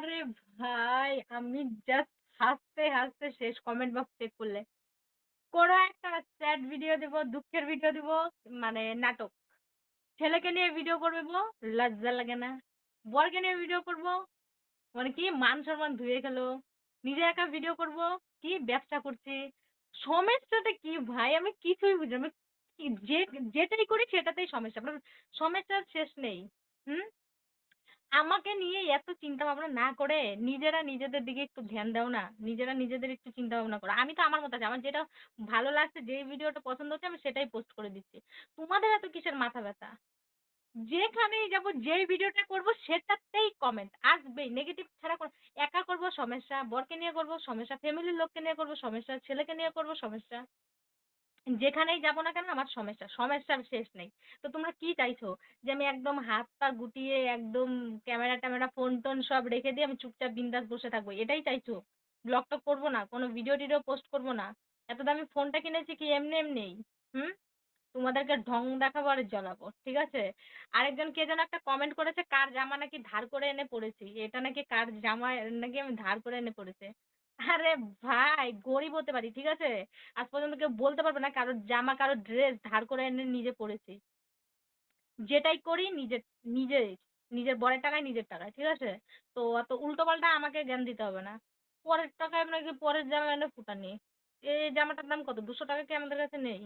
আরে ভাই, আমি জাস্ট হাসতে হাসতে শেষ কমেন্ট বক্স চেক করলে। কোনো একটা স্যাড ভিডিও দিব, দুঃখের ভিডিও দিব মানে নাটক। ছেলেকে নিয়ে ভিডিও করবে গো লজ্জা লাগে না। বরকে নিয়ে ভিডিও করব মানে কি মান সম্মান ধুয়ে গেল। নিজে একা ভিডিও করব, কি ব্যবসা করছি। সমস্যাটা কি ভাই, আমি কিছুই বুঝি না। আমি যে, যেটাই করি সেটাতেই সমস্যা। সমস্যার শেষ নেই। হুম? আমাকে নিয়ে এত চিন্তা ভাবনা না করে নিজেরা নিজেদের দিকে একটু ধ্যান দাও না, নিজেরা নিজেদের একটু চিন্তা ভাবনা করো। আমি তো আমার মতো আছি, আমার যেটা ভালো লাগছে যে ভিডিওটা পছন্দ হচ্ছে, আমি সেটাই পোস্ট করে দিচ্ছি। তোমাদের এত কিসের মাথা ব্যথা? যেখানেই যাব, যেই ভিডিওটা করব, সেটাতেই কমেন্ট আসবেই। নেগেটিভ ছাড়া একা করব, সমস্যা, বরকে নিয়ে করব, সমস্যা ফ্যামিলির লোককে নিয়ে করব, সমস্যা, ছেলেকে নিয়ে করব, সমস্যা। যেখানেই যাব না কেন আমার সমস্যা, সমস্যার শেষ নেই। তো তোমরা কি চাইছো? যে আমি একদম হাত পা গুটিয়ে একদম ক্যামেরা ট্যামেরা, ফোন টোন সব রেখে দিয়ে আমি চুপচাপ বিন্দাস বসে থাকব, এটাই চাইছো? ব্লগ টক করব না? কোনো ভিডিও টিডিও পোস্ট করব না? এত দামি ফোনটা কিনেছি কি এমনি এমনি? হুম? তোমাদেরকে ঢং দেখাবো আর জ্বলাবো, ঠিক আছে? আরেকজন কে যেন একটা কমেন্ট করেছে, কার জামা নাকি ধার করে এনে পড়েছি? এটা নাকি কার জামা নাকি আমি ধার করে এনে পড়েছে? আরে ভাই, গরিব হতে পারি, ঠিক আছে? আজ পর্যন্ত কেউ বলতে পারবে না কারোর জামা, কারোর ড্রেস ধার করে এনে নিজে পড়েছি। যেটাই করি নিজের নিজে, নিজের বরের টাকায় নিজের টাকায়, ঠিক আছে? তো অত উল্টো পাল্টা আমাকে জ্ঞান দিতে হবে না। পরের টাকায় নাকি পরের জামা এনে ফুটানি। এই জামাটার দাম কত? দুশো টাকা কি আমাদের কাছে নেই?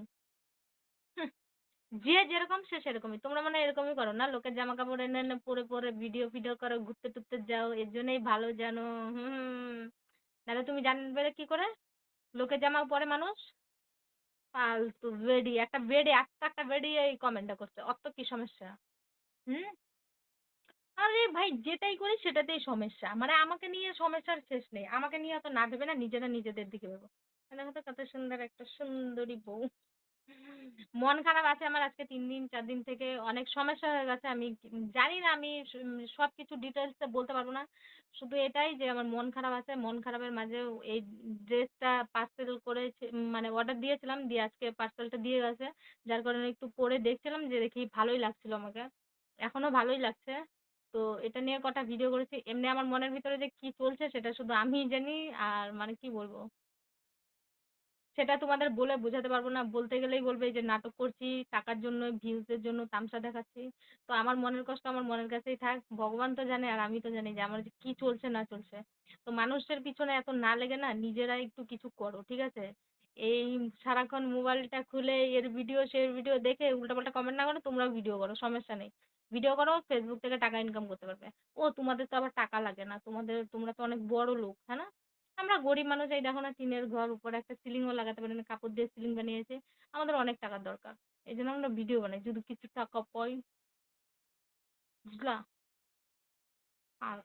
যে যেরকম সে সেরকমই। তোমরা মানে এরকমই করো না? লোকের জামা কাপড় এনে এনে পরে পরে ভিডিও, ফিডিও করো, ঘুরতে টুরতে যাও, এর জন্যই ভালো জানো। হুম নাহলে তুমি জানবে কি করে? লোকের জামা পরে মানুষ ফালতু বেডি, একটা বেডি, একটা একটা বেডি এই কমেন্টটা করছে। অত কি সমস্যা? হুম? আরে ভাই, যেটাই করি সেটাতেই সমস্যা। মানে আমাকে নিয়ে সমস্যার শেষ নেই। আমাকে নিয়ে অত না ভেবে না নিজেরা নিজেদের দিকে ভেবো। কত সুন্দর, একটা সুন্দরী বউ। মন খারাপ আছে আমার আজকে তিন দিন, চার দিন থেকে। অনেক সমস্যা হয়ে গেছে। আমি জানি না, আমি সব কিছু ডিটেলসে বলতে পারব না। শুধু এটাই যে আমার মন খারাপ আছে। মন খারাপের মাঝে এই ড্রেসটা পার্সেল করে মানে অর্ডার দিয়েছিলাম। দিয়ে আজকে পার্সেলটা দিয়ে গেছে। যার কারণে একটু পরে দেখছিলাম যে দেখি ভালোই লাগছিল আমাকে। এখনও ভালোই লাগছে। তো এটা নিয়ে কটা ভিডিও করেছি। এমনি আমার মনের ভিতরে যে কি চলছে সেটা শুধু আমিই জানি। আর মানে কি বলব? সেটা তোমাদের বলে বোঝাতে পারব না। বলতে গেলেই বলবে যে নাটক করছি, টাকার জন্য ভিউজের জন্য, তামসা দেখাচ্ছি। তো আমার মনের কষ্ট আমার মনের কাছেই থাক। ভগবান তো জানে আর আমি তো জানি যে আমার কি চলছে না চলছে। তো মানুষের পিছনে এত না লেগে না নিজেরা একটু কিছু করো, ঠিক আছে? এই সারাক্ষণ মোবাইলটা খুলে এর ভিডিও সে ভিডিও দেখে উল্টাপাল্টা কমেন্ট না করো, তোমরাও ভিডিও করো, সমস্যা নেই। ভিডিও করো ফেসবুক থেকে টাকা ইনকাম করতে পারবে। ও, তোমাদের তো আবার টাকা লাগে না। তোমাদের, তোমরা তো অনেক বড় লোক হ্যাঁ না? আমরা গরিব মানুষ, এই দেখো না, টিনের ঘর উপরে একটা সিলিংও লাগাতে পারি না কাপড় দিয়ে সিলিং বানিয়েছে, আমাদের অনেক টাকার দরকার। এই জন্য আমরা ভিডিও বানাই, যদি কিছু টাকা পাই, বুঝলা? আর